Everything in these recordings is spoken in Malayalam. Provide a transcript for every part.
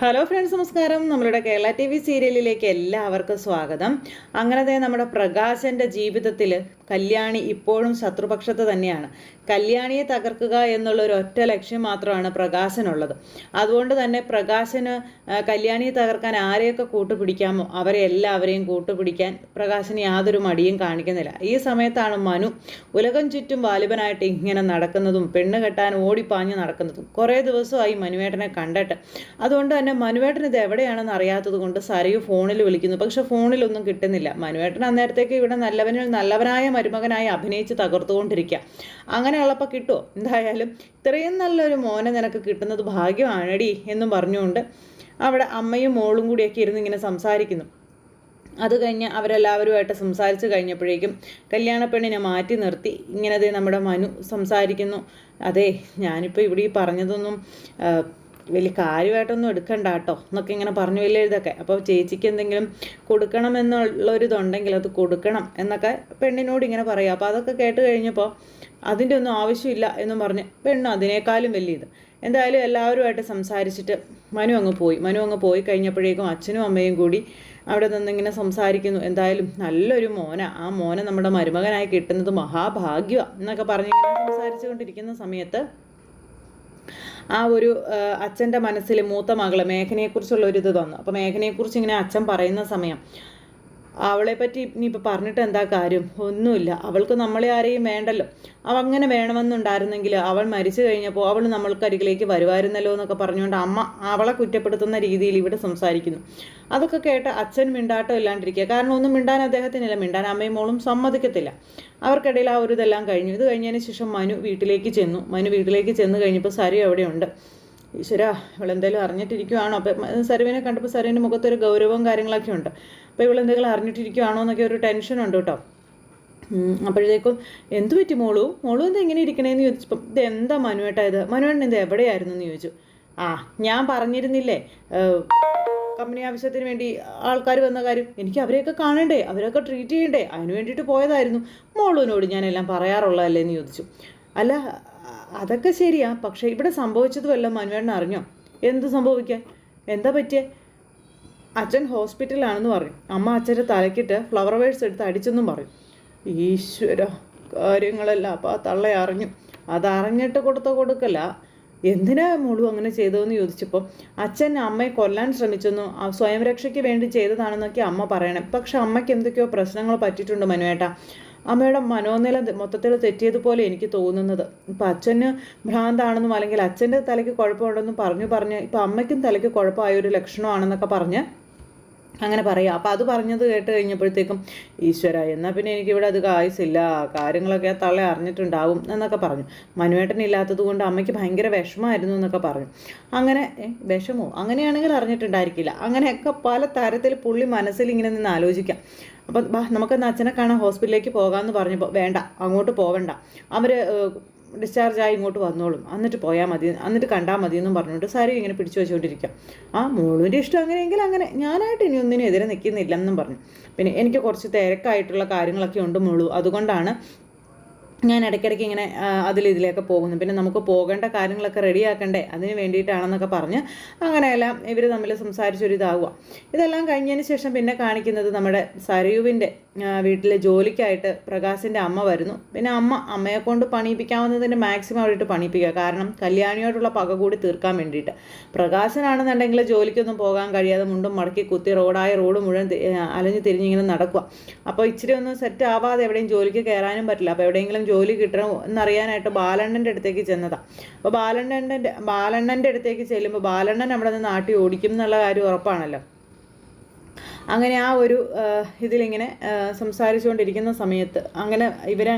ഹലോ ഫ്രണ്ട്സ് നമസ്കാരം. നമ്മളുടെ കേരള ടി വി സീരിയലിലേക്ക് എല്ലാവർക്കും സ്വാഗതം. അങ്ങനത്തെ നമ്മുടെ പ്രകാശന്റെ ജീവിതത്തിൽ കല്യാണി ഇപ്പോഴും ശത്രുപക്ഷത്ത് തന്നെയാണ്. കല്യാണിയെ തകർക്കുക എന്നുള്ള ഒരു ഒറ്റ ലക്ഷ്യം മാത്രമാണ് പ്രകാശനുള്ളത്. അതുകൊണ്ട് തന്നെ പ്രകാശന് കല്യാണിയെ തകർക്കാൻ ആരെയൊക്കെ കൂട്ടുപിടിക്കാമോ? അവരെ എല്ലാവരെയും കൂട്ടുപിടിക്കാൻ പ്രകാശന് യാതൊരു മടിയും കാണിക്കുന്നില്ല. ഈ സമയത്താണ് മനു ഉലകം ചുറ്റും വാലിബനായിട്ട് ഇങ്ങനെ നടക്കുന്നതും പെണ്ണ് കെട്ടാൻ ഓടിപ്പാഞ്ഞ് നടക്കുന്നതും കുറേ ദിവസമായി മനുവേട്ടനെ കണ്ടിട്ട്. അതുകൊണ്ട് തന്നെ മനുവേട്ടൻ ഇത് എവിടെയാണെന്ന് അറിയാത്തത് കൊണ്ട് സരയു ഫോണിൽ വിളിക്കുന്നു. പക്ഷെ ഫോണിലൊന്നും കിട്ടുന്നില്ല. മനുവേട്ടൻ അന്നേരത്തേക്ക് ഇവിടെ നല്ലവനിൽ നല്ലവനായ മരുമകനായി അഭിനയിച്ച് തകർത്തുകൊണ്ടിരിക്കുക. അങ്ങനെയുള്ളപ്പോൾ കിട്ടുമോ എന്തായാലും ഇത്രയും നല്ലൊരു മോനെ നിനക്ക് കിട്ടുന്നത് ഭാഗ്യമാണടി എന്നും പറഞ്ഞുകൊണ്ട് അവിടെ അമ്മയും മോളും കൂടിയൊക്കെ ഇരുന്ന് ഇങ്ങനെ സംസാരിക്കുന്നു. അത് കഴിഞ്ഞ് അവരെല്ലാവരുമായിട്ട് സംസാരിച്ച് കഴിഞ്ഞപ്പോഴേക്കും കല്യാണ പെണ്ണിനെ മാറ്റി നിർത്തി. ഇങ്ങനെ നമ്മുടെ മനു സംസാരിക്കുന്നു. അതെ ഞാനിപ്പോൾ ഇവിടെ ഈ പറഞ്ഞതൊന്നും വലിയ കാര്യമായിട്ടൊന്നും എടുക്കണ്ട കേട്ടോ. എന്നൊക്കെ ഇങ്ങനെ പറഞ്ഞു വലിയ ഇതൊക്കെ. അപ്പോൾ ചേച്ചിക്ക് എന്തെങ്കിലും കൊടുക്കണം എന്നുള്ളൊരിതുണ്ടെങ്കിൽ അത് കൊടുക്കണം എന്നൊക്കെ പെണ്ണിനോട് ഇങ്ങനെ പറയുക. അപ്പോൾ അതൊക്കെ കേട്ട് കഴിഞ്ഞപ്പോൾ അതിന്റെ ഒന്നും ആവശ്യമില്ല എന്നും പറഞ്ഞ് പെണ്ണ് അതിനേക്കാളും വലിയ ഇത്. എന്തായാലും എല്ലാവരുമായിട്ട് സംസാരിച്ചിട്ട് മനു അങ്ങ് പോയി. മനു അങ്ങ് പോയി കഴിഞ്ഞപ്പോഴേക്കും അച്ഛനും അമ്മയും കൂടി അവിടെ നിന്നിങ്ങനെ സംസാരിക്കുന്നു. എന്തായാലും നല്ലൊരു മോന. ആ മോനെ നമ്മുടെ മരുമകനായി കിട്ടുന്നത് മഹാഭാഗ്യമാണ് എന്നൊക്കെ പറഞ്ഞിങ്ങനെ സംസാരിച്ചുകൊണ്ടിരിക്കുന്ന സമയത്ത് ആ ഒരു അച്ഛന്റെ മനസ്സിൽ മൂത്ത മകൾ മേഘനയെക്കുറിച്ചുള്ള ഒരു ഇത് തന്നു. അപ്പോൾ മേഘനയെക്കുറിച്ച് ഇങ്ങനെ അച്ഛൻ പറയുന്ന സമയം അവളെ പറ്റി ഇനിയിപ്പോൾ പറഞ്ഞിട്ട് എന്താ കാര്യം? ഒന്നുമില്ല. അവൾക്ക് നമ്മളെ ആരെയും വേണ്ടല്ലോ. അവ അങ്ങനെ വേണമെന്നുണ്ടായിരുന്നെങ്കിൽ അവൾ മരിച്ചു കഴിഞ്ഞപ്പോൾ അവൾ നമ്മൾക്കരികിലേക്ക് വരുമായിരുന്നല്ലോ എന്നൊക്കെ പറഞ്ഞുകൊണ്ട് അമ്മ അവളെ കുറ്റപ്പെടുത്തുന്ന രീതിയിൽ ഇവിടെ സംസാരിക്കുന്നു. അതൊക്കെ കേട്ട് അച്ഛൻ മിണ്ടാട്ടം ഇല്ലാണ്ടിരിക്കുക. കാരണം ഒന്നും മിണ്ടാൻ അദ്ദേഹത്തിനില്ല. മിണ്ടാൻ അമ്മയും മോളും സമ്മതിക്കത്തില്ല. അവർക്കിടയിൽ ആ ഒരു ഇതെല്ലാം കഴിഞ്ഞു. ഇത് കഴിഞ്ഞതിന് ശേഷം മനു വീട്ടിലേക്ക് ചെന്നു. മനു വീട്ടിലേക്ക് ചെന്ന് കഴിഞ്ഞപ്പോൾ സരി അവിടെയുണ്ട് ഈശ്വര ഇവളെന്തെങ്കിലും അറിഞ്ഞിട്ടിരിക്കുവാണോ? അപ്പം സരുവിനെ കണ്ടപ്പോൾ സരുവിന്റെ മുഖത്തൊരു ഗൗരവവും കാര്യങ്ങളൊക്കെ ഉണ്ട്. അപ്പോൾ ഇവളെന്തെങ്കിലും അറിഞ്ഞിട്ടിരിക്കുവാണോ എന്നൊക്കെ ഒരു ടെൻഷൻ ഉണ്ട് കേട്ടോ. അപ്പോഴേക്കും എന്തു പറ്റി മോളു? മോളു എന്താ ഇങ്ങനെ ഇരിക്കണേന്ന് ചോദിച്ചപ്പം ഇത് എന്താ മനുവേട്ടാ ഇത്? മനുവേട്ടൻ ഇത് എവിടെയായിരുന്നു എന്ന് ചോദിച്ചു. ആ ഞാൻ പറഞ്ഞിരുന്നില്ലേ കമ്പനി ആവശ്യത്തിന് വേണ്ടി ആൾക്കാർ വന്ന കാര്യം. എനിക്ക് അവരെയൊക്കെ കാണണ്ടേ അവരൊക്കെ ട്രീറ്റ് ചെയ്യണ്ടേ അതിന് വേണ്ടിയിട്ട് പോയതായിരുന്നു. മോളുവിനോട് ഞാനെല്ലാം പറയാറുള്ളതല്ലേ എന്ന് ചോദിച്ചു. അല്ല അതൊക്കെ ശരിയാ. പക്ഷേ ഇവിടെ സംഭവിച്ചത് വല്ല മനുവേണ്ണ അറിഞ്ഞോ? എന്ത് സംഭവിക്കാൻ? എന്താ പറ്റിയേ? അച്ഛൻ ഹോസ്പിറ്റലാണെന്ന് പറഞ്ഞു അമ്മ അച്ഛന്റെ തലക്കിട്ട് ഫ്ലവർ വേഴ്സ് എടുത്ത് അടിച്ചെന്നും പറയും. ഈശ്വര കാര്യങ്ങളെല്ലാം അപ്പോൾ ആ തള്ള അറിഞ്ഞു. അതറിഞ്ഞിട്ട് കൊടുത്ത കൊടുക്കല്ല എന്തിനാ മോളു അങ്ങനെ ചെയ്തതെന്ന് ചോദിച്ചപ്പോൾ അച്ഛൻ അമ്മയെ കൊല്ലാൻ ശ്രമിച്ചെന്നു സ്വയം രക്ഷയ്ക്ക് വേണ്ടി ചെയ്തതാണെന്നൊക്കെ അമ്മ പറയണം. പക്ഷെ അമ്മയ്ക്ക് എന്തൊക്കെയോ പ്രശ്നങ്ങൾ പറ്റിയിട്ടുണ്ട് മനുവേട്ട. അമ്മയുടെ മനോനില മൊത്തത്തിൽ തെറ്റിയതുപോലെ എനിക്ക് തോന്നുന്നത്. ഇപ്പം അച്ഛന് ഭ്രാന്താണെന്നും അല്ലെങ്കിൽ അച്ഛന്റെ തലയ്ക്ക് കുഴപ്പമുണ്ടെന്നും പറഞ്ഞു പറഞ്ഞ് ഇപ്പം അമ്മയ്ക്കും തലയ്ക്ക് കുഴപ്പമായ ഒരു ലക്ഷണമാണെന്നൊക്കെ പറഞ്ഞ് അങ്ങനെ പറയാം. അപ്പോൾ അത് പറഞ്ഞത് കേട്ട് കഴിഞ്ഞപ്പോഴത്തേക്കും ഈശ്വര എന്നാൽ പിന്നെ എനിക്കിവിടെ അത് കായ്സില്ല കാര്യങ്ങളൊക്കെ ആ തള്ള അറിഞ്ഞിട്ടുണ്ടാവും എന്നൊക്കെ പറഞ്ഞു. മനുവേട്ടൻ ഇല്ലാത്തത് കൊണ്ട് അമ്മയ്ക്ക് ഭയങ്കര വിഷമമായിരുന്നു എന്നൊക്കെ പറഞ്ഞു. അങ്ങനെ വിഷമോ? അങ്ങനെയാണെങ്കിൽ അറിഞ്ഞിട്ടുണ്ടായിരിക്കില്ല. അങ്ങനെയൊക്കെ പല തരത്തിൽ പുള്ളി മനസ്സിൽ ഇങ്ങനെ നിന്ന് ആലോചിക്കാം. അപ്പം നമുക്കൊന്ന് അച്ഛനെ കാണാൻ ഹോസ്പിറ്റലിലേക്ക് പോകാമെന്ന് പറഞ്ഞപ്പോൾ വേണ്ട അങ്ങോട്ട് പോവണ്ട. അവർ ഡിസ്ചാർജ് ആയി ഇങ്ങോട്ട് വന്നോളും. എന്നിട്ട് പോയാൽ മതി എന്നിട്ട് കണ്ടാൽ മതി എന്നും പറഞ്ഞുകൊണ്ട് സാരി ഇങ്ങനെ പിടിച്ചു വെച്ചുകൊണ്ടിരിക്കുക ആ മോളുവിന്റെ ഇഷ്ടം അങ്ങനെയെങ്കിൽ അങ്ങനെ ഞാനായിട്ട് ഇനി ഒന്നിനും എതിരെ നിൽക്കുന്നില്ല എന്നും പറഞ്ഞു. പിന്നെ എനിക്ക് കുറച്ച് തിരക്കായിട്ടുള്ള കാര്യങ്ങളൊക്കെ ഉണ്ട് മോളു. അതുകൊണ്ടാണ് ഞാൻ ഇടയ്ക്കിടയ്ക്ക് ഇങ്ങനെ ഇതിലേക്ക് പോകുന്നു. പിന്നെ നമുക്ക് പോകേണ്ട കാര്യങ്ങളൊക്കെ റെഡിയാക്കണ്ടേ അതിന് വേണ്ടിയിട്ടാണെന്നൊക്കെ പറഞ്ഞ് അങ്ങനെയെല്ലാം ഇവർ തമ്മിൽ സംസാരിച്ചൊരു ഇതാവുക ഇതെല്ലാം കഴിഞ്ഞതിന് ശേഷം പിന്നെ കാണിക്കുന്നത് നമ്മുടെ സരയുവിന്റെ വീട്ടിലെ ജോലിക്കായിട്ട് പ്രകാശിന്റെ അമ്മ വരുന്നു. പിന്നെ അമ്മ അമ്മയെ കൊണ്ട് പണിയിപ്പിക്കാവുന്നതിന്റെ മാക്സിമം ആയിട്ട് പണിയിപ്പിക്കുക. കാരണം കല്യാണിയോടുള്ള പക കൂടി തീർക്കാൻ വേണ്ടിയിട്ട്. പ്രകാശനാണെന്നുണ്ടെങ്കിൽ ജോലിക്കൊന്നും പോകാൻ കഴിയാതെ മുണ്ടും മടക്കി കുത്തി റോഡായ റോഡ് മുഴുവൻ അലഞ്ഞു തിരിഞ്ഞിങ്ങനെ നടക്കുക അപ്പോൾ ഇച്ചിരി ഒന്നും സെറ്റ് ആവാതെ എവിടെയും ജോലിക്ക് കയറാനും പറ്റില്ല. അപ്പോൾ എവിടെയെങ്കിലും ജോലി കിട്ടണം എന്നറിയാനായിട്ട് ബാലണ്ണന്റെ അടുത്തേക്ക് ചെന്നതാണ് അപ്പോൾ ബാലണ്ണന്റെ ബാലണ്ണന്റെ അടുത്തേക്ക് ചെല്ലുമ്പോൾ ബാലണ്ണൻ അവിടെ നിന്ന് നാട്ടി ഓടിക്കും എന്നുള്ള കാര്യം ഉറപ്പാണല്ലോ. അങ്ങനെ ആ ഒരു ഇതിലിങ്ങനെ സംസാരിച്ചുകൊണ്ടിരിക്കുന്ന സമയത്ത് അങ്ങനെ ഇവരെ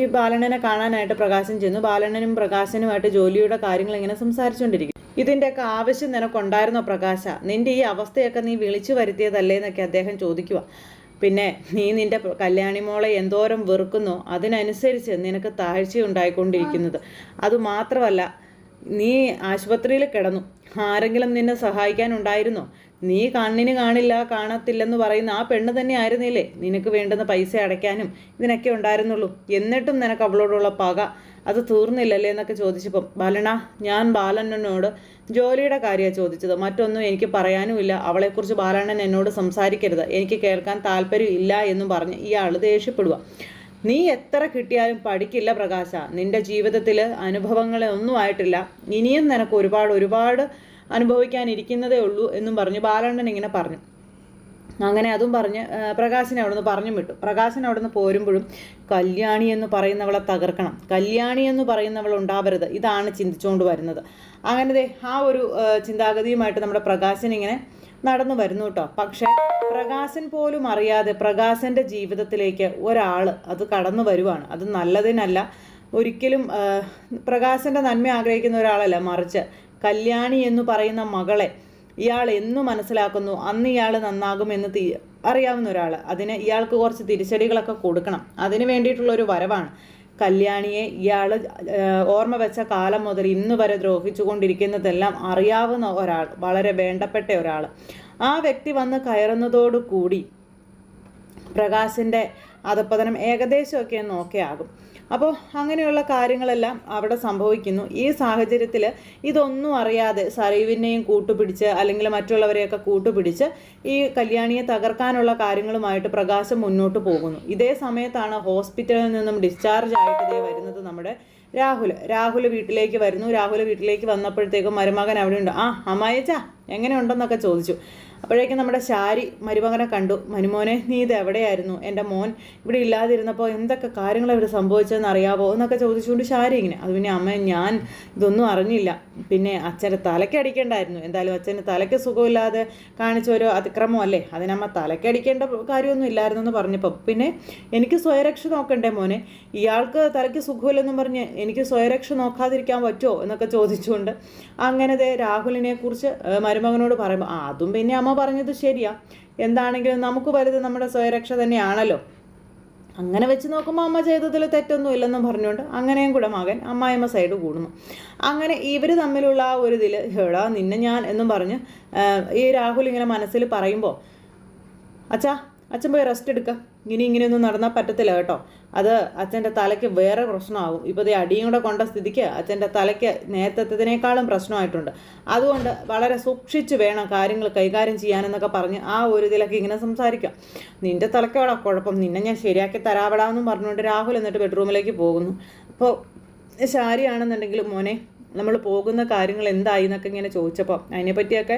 ഈ ബാലണ്ണനെ കാണാനായിട്ട് പ്രകാശം ചെന്നു. ബാലണ്ണനും പ്രകാശനുമായിട്ട് ജോലിയുടെ കാര്യങ്ങൾ ഇങ്ങനെ സംസാരിച്ചുകൊണ്ടിരിക്കും ഇതിന്റെയൊക്കെ ആവശ്യം നിനക്കുണ്ടായിരുന്നോ പ്രകാശ? നിന്റെ ഈ അവസ്ഥയൊക്കെ നീ വിളിച്ചു വരുത്തിയതല്ലേ എന്നൊക്കെ അദ്ദേഹം ചോദിക്കുക പിന്നെ നീ നിന്റെ കല്യാണിമോളെ എന്തോരം വെറുക്കുന്നോ? അതിനനുസരിച്ച് നിനക്ക് താഴ്ച ഉണ്ടായിക്കൊണ്ടിരിക്കുന്നത് അതുമാത്രമല്ല നീ ആശുപത്രിയിൽ കിടന്നു. ആരെങ്കിലും നിന്നെ സഹായിക്കാനുണ്ടായിരുന്നോ നീ കണ്ണിന് കാണില്ല കാണത്തില്ലെന്ന് പറയുന്ന ആ പെണ്ണ് തന്നെ ആയിരുന്നില്ലേ? നിനക്ക് വേണ്ടുന്ന പൈസ അടയ്ക്കാനും ഇതിനൊക്കെ ഉണ്ടായിരുന്നുള്ളൂ. എന്നിട്ടും നിനക്ക് അവളോടുള്ള പക. അത് തീർന്നില്ലല്ലേ എന്നൊക്കെ ചോദിച്ചപ്പം ബാലണ ഞാൻ ബാലണ്ണനോട് ജോലിയുടെ കാര്യമാണ് ചോദിച്ചത്. മറ്റൊന്നും എനിക്ക് പറയാനുമില്ല അവളെക്കുറിച്ച് ബാലണ്ണൻ എന്നോട് സംസാരിക്കരുത്. എനിക്ക് കേൾക്കാൻ താല്പര്യം ഇല്ല എന്നും പറഞ്ഞ് ഇയാൾ ദേഷ്യപ്പെടുക. നീ എത്ര കിട്ടിയാലും പഠിക്കില്ല പ്രകാശ. നിന്റെ ജീവിതത്തിൽ അനുഭവങ്ങളെ ഒന്നും ആയിട്ടില്ല. ഇനിയും നിനക്ക് ഒരുപാട് ഒരുപാട് അനുഭവിക്കാനിരിക്കുന്നതേ ഉള്ളൂ എന്നും പറഞ്ഞ് ബാലണ്ണൻ ഇങ്ങനെ പറഞ്ഞു. അങ്ങനെ അതും പറഞ്ഞ് പ്രകാശിനെ അവിടുന്ന് പറഞ്ഞു വിട്ടു. പ്രകാശൻ അവിടുന്ന് പോരുമ്പോഴും കല്യാണി എന്ന് പറയുന്നവളെ തകർക്കണം. കല്യാണി എന്ന് പറയുന്നവൾ ഉണ്ടാവരുത്. ഇതാണ് ചിന്തിച്ചുകൊണ്ട് വരുന്നത്. അങ്ങനെ ആ ഒരു ചിന്താഗതിയുമായിട്ട് നമ്മുടെ പ്രകാശൻ ഇങ്ങനെ നടന്നു വരുന്നു കേട്ടോ പക്ഷേ പ്രകാശൻ പോലും അറിയാതെ പ്രകാശന്റെ ജീവിതത്തിലേക്ക് ഒരാൾ അത് കടന്നു വരുവാണ്. അത് നല്ലതിനല്ല. ഒരിക്കലും പ്രകാശന്റെ നന്മ ആഗ്രഹിക്കുന്ന ഒരാളല്ല. മറിച്ച് കല്യാണി എന്ന് പറയുന്ന മകളെ ഇയാൾ എന്നു മനസ്സിലാക്കുന്നു. അന്ന് ഇയാൾ നന്നാകുമെന്ന് തീ അറിയാവുന്ന ഒരാൾ അതിന് ഇയാൾക്ക് കുറച്ച് തിരിച്ചടികളൊക്കെ കൊടുക്കണം. അതിന് വേണ്ടിയിട്ടുള്ള ഒരു വരവാണ്. കല്യാണിയെ ഇയാൾ ഓർമ്മ വെച്ച കാലം മുതൽ ഇന്ന് വരെ ദ്രോഹിച്ചുകൊണ്ടിരിക്കുന്നതെല്ലാം അറിയാവുന്ന ഒരാൾ വളരെ വേണ്ടപ്പെട്ട ഒരാൾ. ആ വ്യക്തി വന്ന് കയറുന്നതോടുകൂടി പ്രകാശിന്റെ അധപ്പതനം ഏകദേശമൊക്കെ നോക്കിയാകും. അപ്പോൾ അങ്ങനെയുള്ള കാര്യങ്ങളെല്ലാം അവിടെ സംഭവിക്കുന്നു. ഈ സാഹചര്യത്തിൽ ഇതൊന്നും അറിയാതെ സരീവിനെയും കൂട്ടുപിടിച്ച് അല്ലെങ്കിൽ മറ്റുള്ളവരെയൊക്കെ കൂട്ടുപിടിച്ച് ഈ കല്യാണിയെ തകർക്കാനുള്ള കാര്യങ്ങളുമായിട്ട് പ്രകാശം മുന്നോട്ട് പോകുന്നു. ഇതേ സമയത്താണ് ഹോസ്പിറ്റലിൽ നിന്നും ഡിസ്ചാർജ് ആയിട്ട് ഇതേ വരുന്നത് നമ്മുടെ രാഹുൽ രാഹുൽ വീട്ടിലേക്ക് വരുന്നു. രാഹുൽ വീട്ടിലേക്ക് വന്നപ്പോഴത്തേക്കും മരുമകൻ അവിടെ ഉണ്ട്. ആ അമ്മായിച്ച എങ്ങനെയുണ്ടെന്നൊക്കെ ചോദിച്ചു. അപ്പോഴേക്കും നമ്മുടെ ശാരി മരുമകനെ കണ്ടു. മനുമോനെ നീ ഇത് എവിടെയായിരുന്നു? എന്റെ മോൻ ഇവിടെ ഇല്ലാതിരുന്നപ്പോൾ എന്തൊക്കെ കാര്യങ്ങൾ ഇവിടെ സംഭവിച്ചതെന്ന് അറിയാവോ? എന്നൊക്കെ ചോദിച്ചുകൊണ്ട് ശാരി ഇങ്ങനെ അത് പിന്നെ അമ്മ ഞാൻ ഇതൊന്നും അറിഞ്ഞില്ല. പിന്നെ അച്ഛന്റെ തലയ്ക്ക് അടിക്കേണ്ടായിരുന്നു. എന്തായാലും അച്ഛന് തലയ്ക്ക് സുഖമില്ലാതെ കാണിച്ച ഒരു അതിക്രമമല്ലേ അതിനമ്മ തലയ്ക്ക് അടിക്കേണ്ട കാര്യമൊന്നും ഇല്ലായിരുന്നു എന്ന് പറഞ്ഞപ്പോൾ പിന്നെ എനിക്ക് സ്വയരക്ഷ നോക്കണ്ടേ മോനെ? ഇയാൾക്ക് തലയ്ക്ക് സുഖമില്ലെന്നും പറഞ്ഞ് എനിക്ക് സ്വയരക്ഷ നോക്കാതിരിക്കാൻ പറ്റുമോ? എന്നൊക്കെ ചോദിച്ചുകൊണ്ട് അങ്ങനത്തെ രാഹുലിനെ കുറിച്ച് മരുമകനോട് പറയുമ്പോൾ അതും പിന്നെ അമ്മ പറഞ്ഞത് ശരിയാ. എന്താണെങ്കിലും നമുക്ക് വലുത് നമ്മുടെ സ്വയരക്ഷ തന്നെയാണല്ലോ. അങ്ങനെ വെച്ച് നോക്കുമ്പോൾ അമ്മ ചെയ്തതിൽ തെറ്റൊന്നും ഇല്ലെന്നും പറഞ്ഞുകൊണ്ട് അങ്ങനെയും കൂടെ മകൻ അമ്മായിമ്മ സൈഡ് കൂടുന്നു. അങ്ങനെ ഇവർ തമ്മിലുള്ള ആ ഒരു ഇതിൽ ഹേളാ നിന്നെ ഞാൻ എന്നും പറഞ്ഞ് ഈ രാഹുൽ ഇങ്ങനെ മനസ്സിൽ പറയുമ്പോൾ അച്ഛാ അച്ഛൻ പോയി റെസ്റ്റ് എടുക്കുക ഇനി ഇങ്ങനെയൊന്നും നടന്നാൽ പറ്റത്തില്ല കേട്ടോ. അത് അച്ഛന്റെ തലയ്ക്ക് വേറെ പ്രശ്നമാകും. ഇപ്പോൾ ഈ അടിയും കൂടെ കൊണ്ട സ്ഥിതിക്ക് അച്ഛന്റെ തലയ്ക്ക് നേരത്തെത്തതിനേക്കാളും പ്രശ്നമായിട്ടുണ്ട്. അതുകൊണ്ട് വളരെ സൂക്ഷിച്ച് വേണം കാര്യങ്ങൾ കൈകാര്യം ചെയ്യാനെന്നൊക്കെ പറഞ്ഞ് ആ ഒരു ഇതിലൊക്കെ ഇങ്ങനെ സംസാരിക്കാം. നിന്റെ തലയ്ക്കോടാ കുഴപ്പം? നിന്നെ ഞാൻ ശരിയാക്കി തരാവിടാമെന്നും പറഞ്ഞുകൊണ്ട് രാഹുൽ എന്നിട്ട് ബെഡ്റൂമിലേക്ക് പോകുന്നു. അപ്പോൾ ശാരിയാണെന്നുണ്ടെങ്കിൽ മോനെ നമ്മൾ പോകുന്ന കാര്യങ്ങൾ എന്തായി എന്നൊക്കെ ഇങ്ങനെ ചോദിച്ചപ്പോൾ അതിനെപ്പറ്റിയൊക്കെ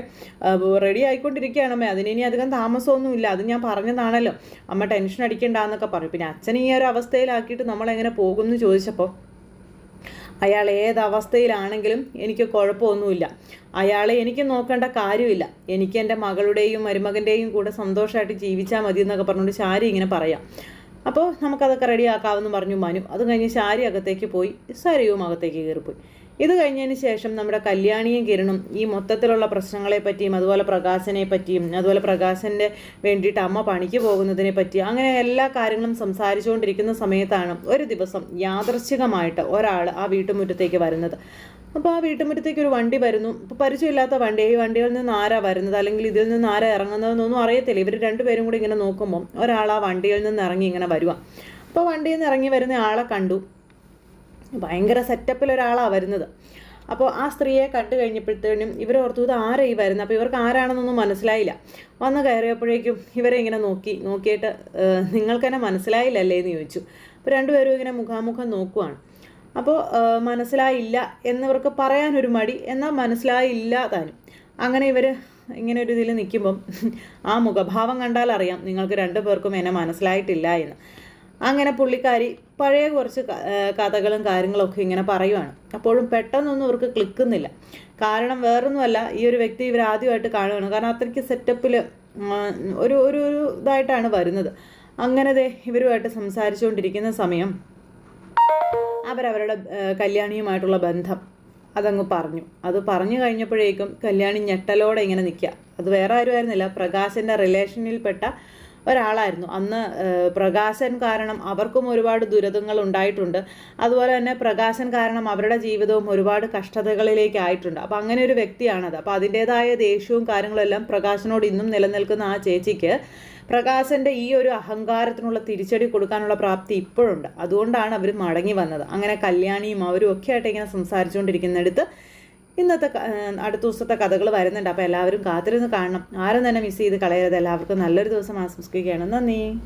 റെഡി ആയിക്കൊണ്ടിരിക്കുകയാണ് അമ്മ. അതിനി അധികം താമസമൊന്നുമില്ല. അത് ഞാൻ പറഞ്ഞതാണല്ലോ. അമ്മ ടെൻഷൻ അടിക്കണ്ടെന്നൊക്കെ പറഞ്ഞു. പിന്നെ അച്ഛൻ ഈ ഒരു അവസ്ഥയിലാക്കിയിട്ട് നമ്മളെങ്ങനെ പോകുമെന്ന് ചോദിച്ചപ്പോൾ അയാൾ ഏതവസ്ഥയിലാണെങ്കിലും എനിക്ക് കുഴപ്പമൊന്നുമില്ല. അയാളെ എനിക്ക് നോക്കേണ്ട കാര്യമില്ല. എനിക്ക് എന്റെ മകളുടെയും മരുമകന്റെയും കൂടെ സന്തോഷമായിട്ട് ജീവിച്ചാൽ മതി എന്നൊക്കെ പറഞ്ഞുകൊണ്ട് ശാരി ഇങ്ങനെ പറയാം. അപ്പോൾ നമുക്കതൊക്കെ റെഡി റെഡിയാക്കാമെന്ന് പറഞ്ഞു മനു. അത് കഴിഞ്ഞ് ശാരി അകത്തേക്ക് പോയി സരയും അകത്തേക്ക് കയറിപ്പോയി. ഇത് കഴിഞ്ഞതിന് ശേഷം നമ്മുടെ കല്യാണിയും കിരണും ഈ മൊത്തത്തിലുള്ള പ്രശ്നങ്ങളെ പറ്റിയും അതുപോലെ പ്രകാശനെ പറ്റിയും അതുപോലെ പ്രകാശന്റെ വേണ്ടിയിട്ട് അമ്മ പണിക്ക് പോകുന്നതിനെ പറ്റി അങ്ങനെ എല്ലാ കാര്യങ്ങളും സംസാരിച്ചുകൊണ്ടിരിക്കുന്ന സമയത്താണ് ഒരു ദിവസം യാദർശികമായിട്ട് ഒരാൾ ആ വീട്ടുമുറ്റത്തേക്ക് വരുന്നത്. അപ്പോൾ ആ വീട്ടുമുറ്റത്തേക്ക് ഒരു വണ്ടി വരുന്നു. ഇപ്പോൾ പരിചയമില്ലാത്ത വണ്ടി ഈ വണ്ടികളിൽ നിന്ന് ആരാ വരുന്നത്? അല്ലെങ്കിൽ ഇതിൽ നിന്ന് ആരാ ഇറങ്ങുന്നതെന്നൊന്നും അറിയത്തില്ല. ഇവർ രണ്ടുപേരും കൂടി ഇങ്ങനെ നോക്കുമ്പോൾ ഒരാൾ ആ വണ്ടിയിൽ നിന്ന് ഇറങ്ങി ഇങ്ങനെ വരുക അപ്പോൾ വണ്ടിയിൽ നിന്ന് ഇറങ്ങി വരുന്ന ആളെ കണ്ടു. ഭയങ്കര സെറ്റപ്പിൽ ഒരാളാണ് വരുന്നത്. അപ്പോൾ ആ സ്ത്രീയെ കണ്ടു കഴിഞ്ഞപ്പോഴത്തേനും ഇവർ ഓർത്തു ഇത് ആരാ ഈ വരുന്നത്? അപ്പോൾ ഇവർക്ക് ആരാണെന്നൊന്നും മനസ്സിലായില്ല. വന്ന് കയറിയപ്പോഴേക്കും ഇവരെ ഇങ്ങനെ നോക്കി നോക്കിയിട്ട് നിങ്ങൾക്ക് തന്നെ മനസ്സിലായില്ലല്ലേ എന്ന് ചോദിച്ചു. അപ്പോൾ രണ്ടുപേരും ഇങ്ങനെ മുഖാമുഖം നോക്കുവാണ്. അപ്പോൾ മനസ്സിലായില്ല എന്നിവർക്ക് പറയാനൊരു മടി എന്നാൽ മനസ്സിലായില്ല താനും. അങ്ങനെ ഇവർ ഇങ്ങനെ ഒരു ഇതിൽ നിൽക്കുമ്പം ആ മുഖഭാവം കണ്ടാൽ അറിയാം നിങ്ങൾക്ക് രണ്ടു പേർക്കും എന്നെ മനസ്സിലായിട്ടില്ല എന്ന്. അങ്ങനെ പുള്ളിക്കാരി പഴയ കുറച്ച് കഥകളും കാര്യങ്ങളൊക്കെ ഇങ്ങനെ പറയുവാണ്. അപ്പോഴും പെട്ടെന്നൊന്നും ഇവർക്ക് ക്ലിക്കുന്നില്ല. കാരണം വേറൊന്നുമല്ല ഈ ഒരു വ്യക്തി ഇവർ ആദ്യമായിട്ട് കാണുകയാണ് കാരണം അത്രയ്ക്ക് സെറ്റപ്പിൽ ഒരു ഒരു ഒരു ഇതായിട്ടാണ് വരുന്നത്. അങ്ങനത്തെ ഇവരുമായിട്ട് സംസാരിച്ചുകൊണ്ടിരിക്കുന്ന സമയം അവരവരുടെ കല്യാണിയുമായിട്ടുള്ള ബന്ധം അതങ്ങ് പറഞ്ഞു. അത് പറഞ്ഞു കഴിഞ്ഞപ്പോഴേക്കും കല്യാണി ഞെട്ടലോടെ ഇങ്ങനെ നിൽക്കുക. അത് വേറെ ആരുമായിരുന്നില്ല. പ്രകാശിന്റെ റിലേഷനിൽപ്പെട്ട ഒരാളായിരുന്നു. അന്ന് പ്രകാശൻ കാരണം അവർക്കും ഒരുപാട് ദുരിതങ്ങൾ ഉണ്ടായിട്ടുണ്ട്. അതുപോലെ തന്നെ പ്രകാശൻ കാരണം അവരുടെ ജീവിതവും ഒരുപാട് കഷ്ടതകളിലേക്ക് ആയിട്ടുണ്ട് അപ്പോൾ അങ്ങനെ ഒരു വ്യക്തിയാണത്. അപ്പോൾ അതിന്റേതായ ദേഷ്യവും കാര്യങ്ങളെല്ലാം പ്രകാശനോട് ഇന്നും നിലനിൽക്കുന്ന ആ ചേച്ചിക്ക് പ്രകാശന്റെ ഈ ഒരു അഹങ്കാരത്തിനുള്ള തിരിച്ചടി കൊടുക്കാനുള്ള പ്രാപ്തി ഇപ്പോഴുണ്ട്. അതുകൊണ്ടാണ് അവർ മടങ്ങി വന്നത്. അങ്ങനെ കല്യാണിയും അവരും ഒക്കെ ആയിട്ട് ഇങ്ങനെ സംസാരിച്ചുകൊണ്ടിരിക്കുന്നിടത്ത് ഇന്നത്തെ അടുത്ത ദിവസത്തെ കഥകൾ വരുന്നുണ്ട്. അപ്പോൾ എല്ലാവരും കാത്തിരുന്ന് കാണണം. ആരും തന്നെ മിസ് ചെയ്ത് കളയരുത്. എല്ലാവർക്കും നല്ലൊരു ദിവസം ആശംസിക്കുകയാണ്. നന്ദി.